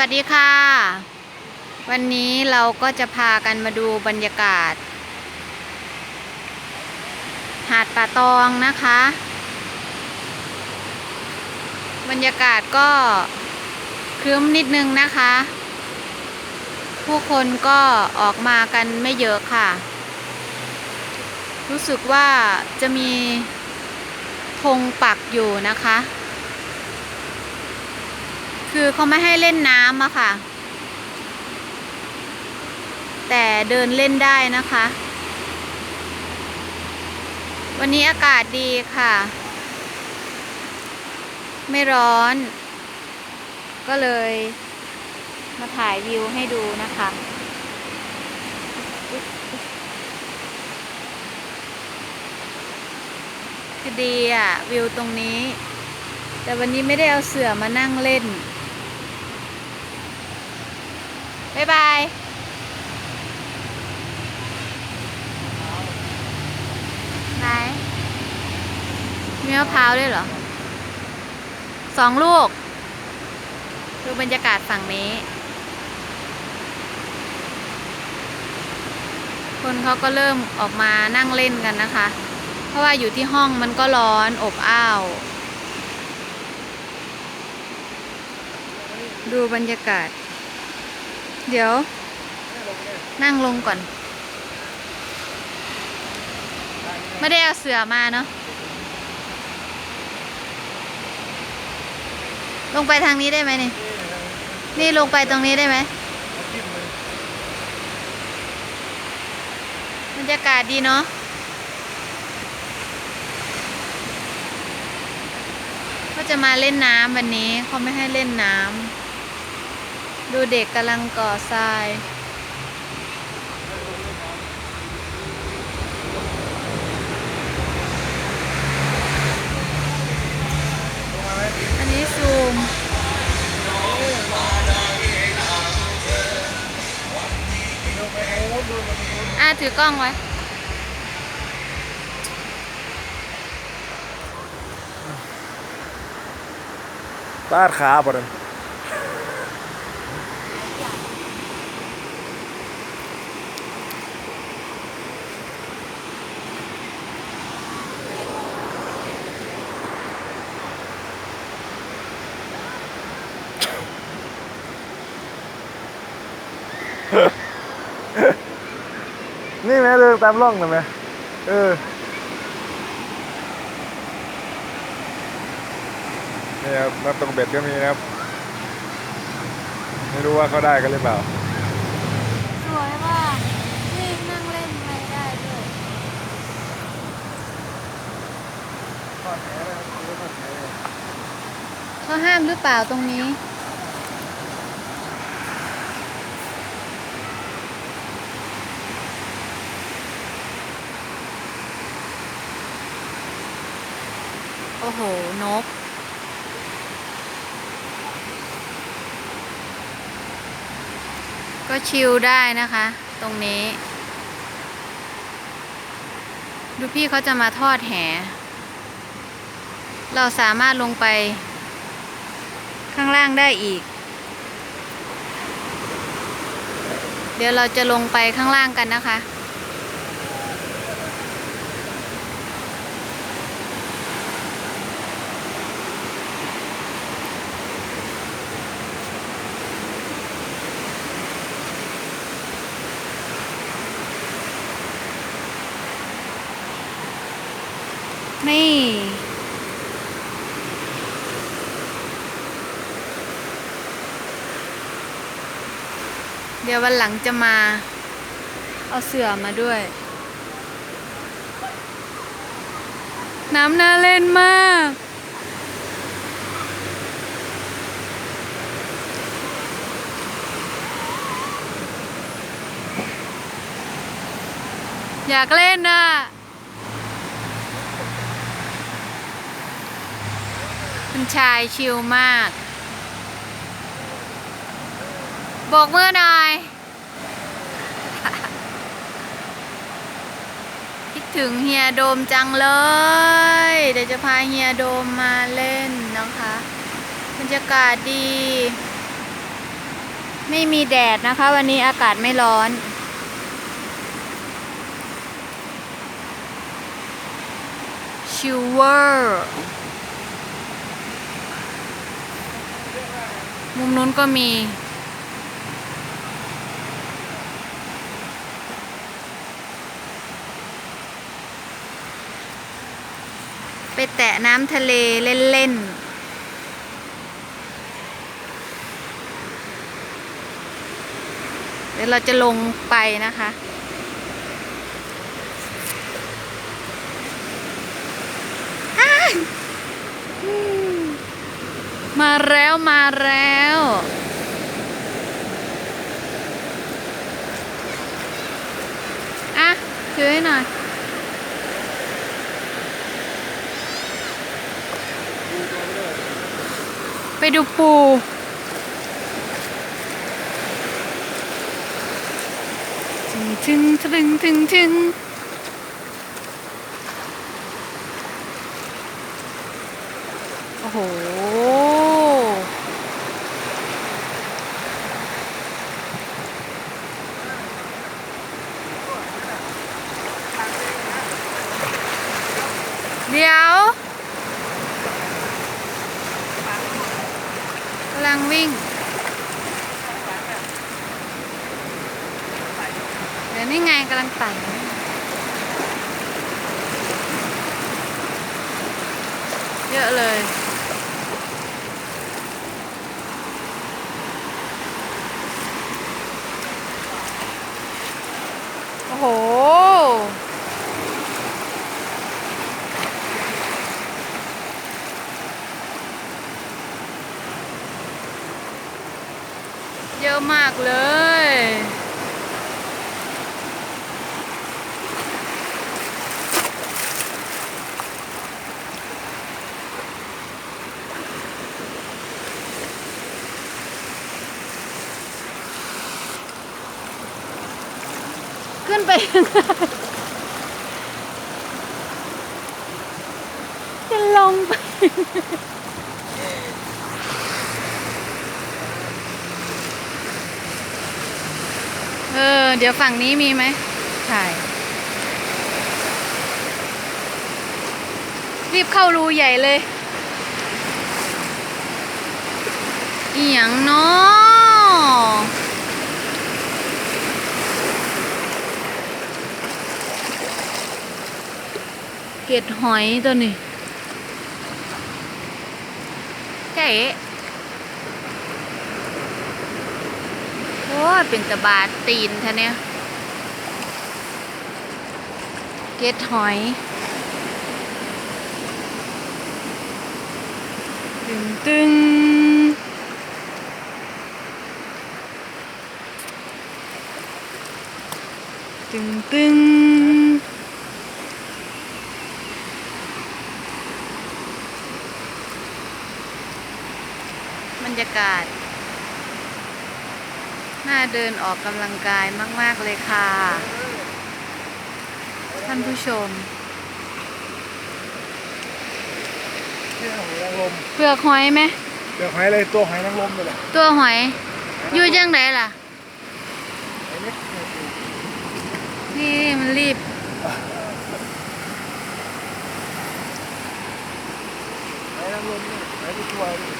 วัสดีค่ะ วันนี้เราก็จะพากันมาดูบรรยากาศ หาดป่าตองนะคะ บรรยากาศก็ครึ้มนิดนึงนะคะ ผู้คนก็ออกมากันไม่เยอะค่ะ รู้สึกว่าจะมีธงปักอยู่นะคะ คือเขาไม่ให้เล่นน้ำอะค่ะ แต่เดินเล่นได้นะคะ วันนี้อากาศดีค่ะ ไม่ร้อน ก็เลยมาถ่ายวิวให้ดูนะคะคือดีอะ วิวตรงนี้ แต่วันนี้ไม่ได้เอาเสือมานั่งเล่น บ๊ายบายไหนมีมะพร้าวด้วยเหรอสองลูก ดูบรรยากาศฝั่งนี้ คนเขาก็เริ่มออกมานั่งเล่นกันนะคะ เพราะว่าอยู่ที่ห้องมันก็ร้อนอบอ้าว ดูบรรยากาศ เดี๋ยว นั่งลงก่อน ไม่ได้เอาเสือมาเนาะลงไปทางนี้ได้ไหมนี่ นี่ลงไปตรงนี้ได้ไหมบรรยากาศดีเนาะก็จะมาเล่นน้ำวันนี้เขาไม่ให้เล่นน้ำ ดูเด็กกำลังก่อทราย อันนี้ซูม อะถือกล้องไว้ลาดขาบ่นั่ นนี่แม่เดินตามร่องนะแม่เออนี่ครับนับตรงเบ็ดก็มีนะครับ ไม่รู้ว่าเขาได้กันหรือเปล่า สวยมากนี่นั่งเล่นไม่ได้ด้วยเขาห้ามหรือเปล่าตรงนี้ โอ้โห นก ก็ชิลได้นะคะ ตรงนี้ ดูพี่เขาจะมาทอดแห เราสามารถลงไป ข้างล่างได้อีก เดี๋ยวเราจะลงไปข้างล่างกันนะคะ นี่ เดี๋ยววันหลังจะมา เอาเสือมาด้วย น้ำน่าเล่นมาก อยากเล่นน่ะ คุณ ชายชิลมากบอกมือหน่อย คิดถึงเฮียโดมจังเลย เดี๋ยวจะพาเฮียโดมมาเล่นนะคะบรรยากาศดี ไม่มีแดดนะคะ วันนี้อากาศไม่ร้อนชิวเวอร์ มุมนู้นก็มี ไปแตะน้ำทะเลเล่นๆเดี๋ยวเราจะลงไปนะคะ มาแล้วมาแล้ว อะถือให้หน่อย ไปดูปูถึงถึงถึงถึงถึงโอ้โห เดี๋ยวกำลังวิ่ง เดี๋ยวนี่ไงกำลังไต่เยอะเลย โอ้โห เยอะมากเลย ขึ้นไปยังไง จะลงไป เออ เดี๋ยวฝั่งนี้มีไหมถ่ายรีบเข้ารูใหญ่เลย อีหยังเนาะ เกล็ดหอยตัวนี้เจ๊โอ้ยเป็นตะบาดตีนท่าเนี่ยเกล็ดหอย ตึงตึงตึงตึง บรรยากาศ น่าเดินออกกำลังกายมาก ๆ เลยค่ะ ท่านผู้ชมนี่หอยนางรมเปลือกหอยไหม เดี๋ยวหอยอะไรตัวหอยนางรมไปเลยตัวหอยอยู่จังไดล่ะไอ้เล็กนี่มันรีบ หอยนางรมนี่หอยที่ตัวนี่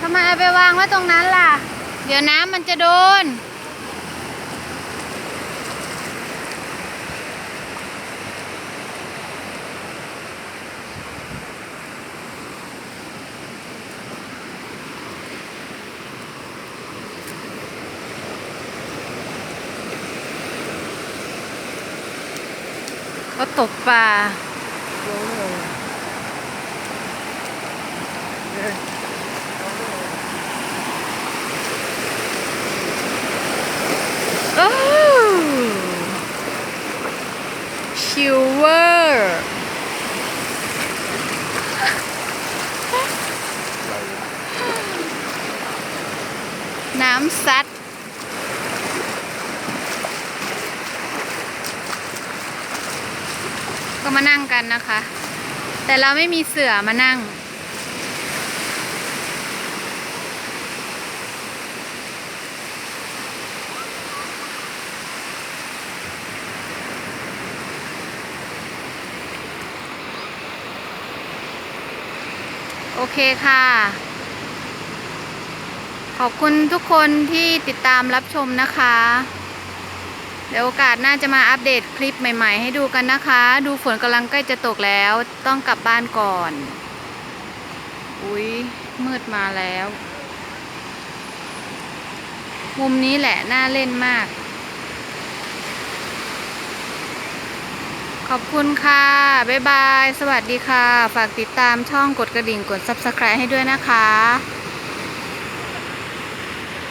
ทำไมเอาไปวางไว้ตรงนั้นล่ะ เดี๋ยวน้ำมันจะโดน ก็ตกปลา น้ำซัดก็มานั่งกันนะคะ แต่เราไม่มีเสือมานั่ง โอเคค่ะ ขอบคุณทุกคนที่ติดตามรับชมนะคะ เดี๋ยวโอกาสน้าจะมาอัปเดตคลิปใหม่ ๆ ให้ดูกันนะคะ ดูฝนกำลังใกล้จะตกแล้ว ต้องกลับบ้านก่อน อุ้ยมืดมาแล้ว มุมนี้แหละ น่าเล่นมาก ขอบคุณค่ะ บ๊ายบาย สวัสดีค่ะ ฝากติดตามช่องกดกระดิ่งกด Subscribe ให้ด้วยนะคะ